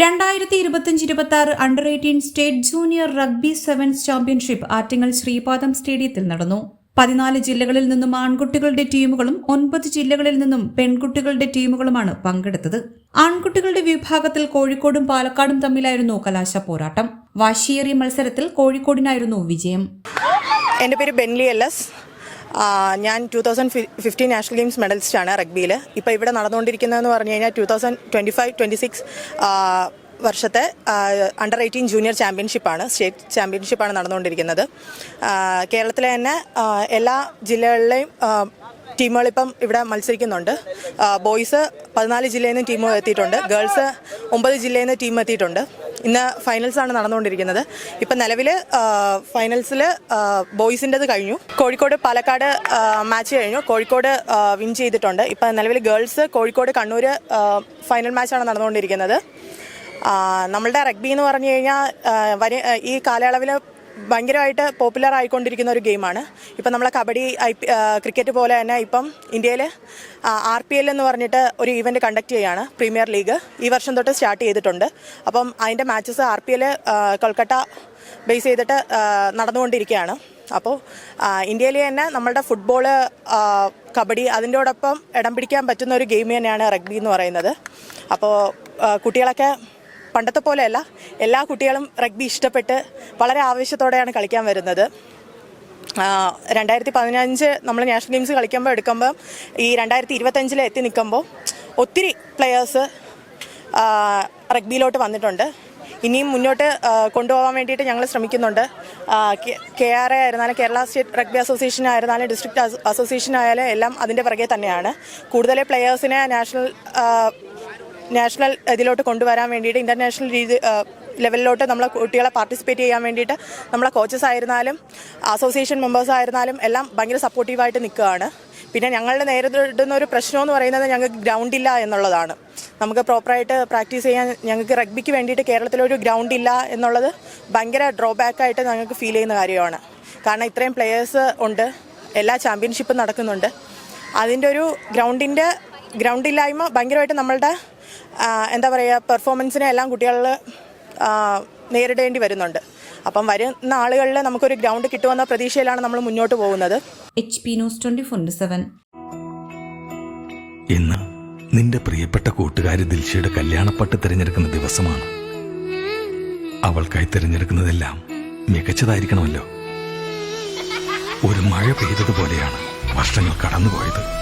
രണ്ടായിരത്തി ഇരുപത്തിയഞ്ച് ഇരുപത്തി ആറ് under eighteen state junior rugby sevens championship Attingal Sreepadam സ്റ്റേഡിയത്തിൽ നടന്നു. പതിനാല് ജില്ലകളിൽ നിന്നും ആൺകുട്ടികളുടെ ടീമുകളും ഒൻപത് ജില്ലകളിൽ നിന്നും പെൺകുട്ടികളുടെ ടീമുകളുമാണ് പങ്കെടുത്തത്. ആൺകുട്ടികളുടെ വിഭാഗത്തിൽ കോഴിക്കോടും പാലക്കാടും തമ്മിലായിരുന്നു കലാശ പോരാട്ടം. വാശിയേറിയ മത്സരത്തിൽ കോഴിക്കോടിനായിരുന്നു വിജയം. എന്റെ പേര് ബെൻലി ആ, ഞാൻ two thousand fifteen national games മെഡലിസ്റ്റാണ് റഗ്ബിയിൽ ഇപ്പോൾ ഇവിടെ നടന്നുകൊണ്ടിരിക്കുന്നതെന്ന് പറഞ്ഞു കഴിഞ്ഞാൽ two thousand twenty five twenty six വർഷത്തെ അണ്ടർ എയ്റ്റീൻ ജൂനിയർ ചാമ്പ്യൻഷിപ്പാണ് സ്റ്റേറ്റ് ചാമ്പ്യൻഷിപ്പാണ് നടന്നുകൊണ്ടിരിക്കുന്നത്. കേരളത്തിലെ തന്നെ എല്ലാ ജില്ലകളിലെയും ടീമുകളിപ്പം ഇവിടെ മത്സരിക്കുന്നുണ്ട്. ബോയ്സ് പതിനാല് ജില്ലയിൽ നിന്ന് ടീം എത്തിയിട്ടുണ്ട്. ഗേൾസ് ഒമ്പത് ജില്ലയിൽ നിന്ന് ടീം എത്തിയിട്ടുണ്ട്. ഇന്ന് ഫൈനൽസാണ് നടന്നുകൊണ്ടിരിക്കുന്നത്. ഇപ്പം നിലവിൽ ഫൈനൽസിൽ ബോയ്സിന്റെത് കഴിഞ്ഞു. കോഴിക്കോട് പാലക്കാട് മാച്ച് കഴിഞ്ഞു. കോഴിക്കോട് വിൻ ചെയ്തിട്ടുണ്ട്. ഇപ്പം നിലവിൽ ഗേൾസ് കോഴിക്കോട് കണ്ണൂർ ഫൈനൽ മാച്ചാണ് നടന്നുകൊണ്ടിരിക്കുന്നത്. നമ്മളുടെ റഗ്ബി എന്ന് പറഞ്ഞു കഴിഞ്ഞാൽ ഈ കാലയളവിൽ ഭയങ്കരമായിട്ട് പോപ്പുലർ ആയിക്കൊണ്ടിരിക്കുന്ന ഒരു ഗെയിമാണ്. ഇപ്പം നമ്മളെ കബഡി ഐ ക്രിക്കറ്റ് പോലെ തന്നെ ഇപ്പം ഇന്ത്യയിൽ ആർ പി എൽ എന്ന് പറഞ്ഞിട്ട് ഒരു ഈവന്റ് കണ്ടക്ട് ചെയ്യുകയാണ് പ്രീമിയർ ലീഗ് ഈ വർഷം തൊട്ട് സ്റ്റാർട്ട് ചെയ്തിട്ടുണ്ട്. അപ്പം അതിന്റെ matches R P L Kolkata base ചെയ്തിട്ട് നടന്നുകൊണ്ടിരിക്കുകയാണ്. അപ്പോൾ ഇന്ത്യയിൽ തന്നെ നമ്മളുടെ ഫുട്ബോൾ കബഡി അതിന്റെയോടൊപ്പം ഇടം പിടിക്കാൻ പറ്റുന്ന ഒരു ഗെയിം തന്നെയാണ് റഗ്ബി എന്ന് പറയുന്നത്. അപ്പോൾ കുട്ടികളൊക്കെ പണ്ടത്തെ പോലെയല്ല. എല്ലാ കുട്ടികളും റഗ്ബി ഇഷ്ടപ്പെട്ട് വളരെ ആവേശത്തോടെയാണ് കളിക്കാൻ വരുന്നത്. രണ്ടായിരത്തി പതിനഞ്ച് നമ്മൾ നാഷണൽ ഗെയിംസ് കളിക്കുമ്പോൾ എടുക്കുമ്പോൾ ഈ രണ്ടായിരത്തി ഇരുപത്തഞ്ചിൽ എത്തി നിൽക്കുമ്പോൾ ഒത്തിരി പ്ലെയേഴ്സ് റഗ്ബിയിലോട്ട് വന്നിട്ടുണ്ട്. ഇനിയും മുന്നോട്ട് കൊണ്ടുപോകാൻ വേണ്ടിയിട്ട് ഞങ്ങൾ ശ്രമിക്കുന്നുണ്ട്. കെ ആർ എ ആയിരുന്നാലും കേരള സ്റ്റേറ്റ് റഗ്ബി അസോസിയേഷൻ ആയിരുന്നാലും ഡിസ്ട്രിക്ട് അസോസിയേഷൻ ആയാലും എല്ലാം അതിന്റെ പുറകെ തന്നെയാണ്. കൂടുതൽ പ്ലെയേഴ്സിനെ നാഷണൽ നാഷണൽ ഇതിലോട്ട് കൊണ്ടുവരാൻ വേണ്ടിയിട്ട് ഇന്റർനാഷണൽ രീതി ലെവലിലോട്ട് നമ്മളെ കുട്ടികളെ പാർട്ടിസിപ്പേറ്റ് ചെയ്യാൻ വേണ്ടിയിട്ട് നമ്മളെ കോച്ചസ് ആയിരുന്നാലും അസോസിയേഷൻ മെമ്പേഴ്സ് ആയിരുന്നാലും എല്ലാം ഭയങ്കര സപ്പോർട്ടീവായിട്ട് നിൽക്കുകയാണ്. പിന്നെ ഞങ്ങളുടെ നേരിടുന്ന ഒരു പ്രശ്നം എന്ന് പറയുന്നത് ഞങ്ങൾക്ക് ഗ്രൗണ്ട് ഇല്ല എന്നുള്ളതാണ്. നമുക്ക് പ്രോപ്പറായിട്ട് പ്രാക്ടീസ് ചെയ്യാൻ ഞങ്ങൾക്ക് റഗ്ബിക്ക് വേണ്ടിയിട്ട് കേരളത്തിലൊരു ഗ്രൗണ്ട് ഇല്ല എന്നുള്ളത് ഭയങ്കര ഡ്രോബാക്കായിട്ട് ഞങ്ങൾക്ക് ഫീൽ ചെയ്യുന്ന കാര്യമാണ്. കാരണം ഇത്രയും പ്ലെയേഴ്സ് ഉണ്ട് എല്ലാ ചാമ്പ്യൻഷിപ്പും നടക്കുന്നുണ്ട്. അതിന്റെ ഒരു ഗ്രൗണ്ടിന്റെ ഗ്രൗണ്ട് ഇല്ലായ്മ ഭയങ്കരമായിട്ട് നമ്മളുടെ എന്താ പറയുക പെർഫോമൻസിനെ എല്ലാം കുട്ടികളിൽ നേരിടേണ്ടി വരുന്നുണ്ട്. അപ്പം വരുന്ന ആളുകളിൽ നമുക്കൊരു ഗ്രൗണ്ട് കിട്ടുമെന്ന പ്രതീക്ഷയിലാണ് നമ്മൾ മുന്നോട്ട് പോകുന്നത്. H P news twenty four seven ഇന്ന് നിന്റെ പ്രിയപ്പെട്ട കൂട്ടുകാരി ദിൽഷയുടെ കല്യാണപ്പട്ട് തിരഞ്ഞെടുക്കുന്ന ദിവസമാണ്. അവൾക്കായി തിരഞ്ഞെടുക്കുന്നതെല്ലാം മികച്ചതായിരിക്കണമല്ലോ. ഒരു മഴ പെയ്തതുപോലെയാണ് വർഷങ്ങൾ കടന്നുപോയത്.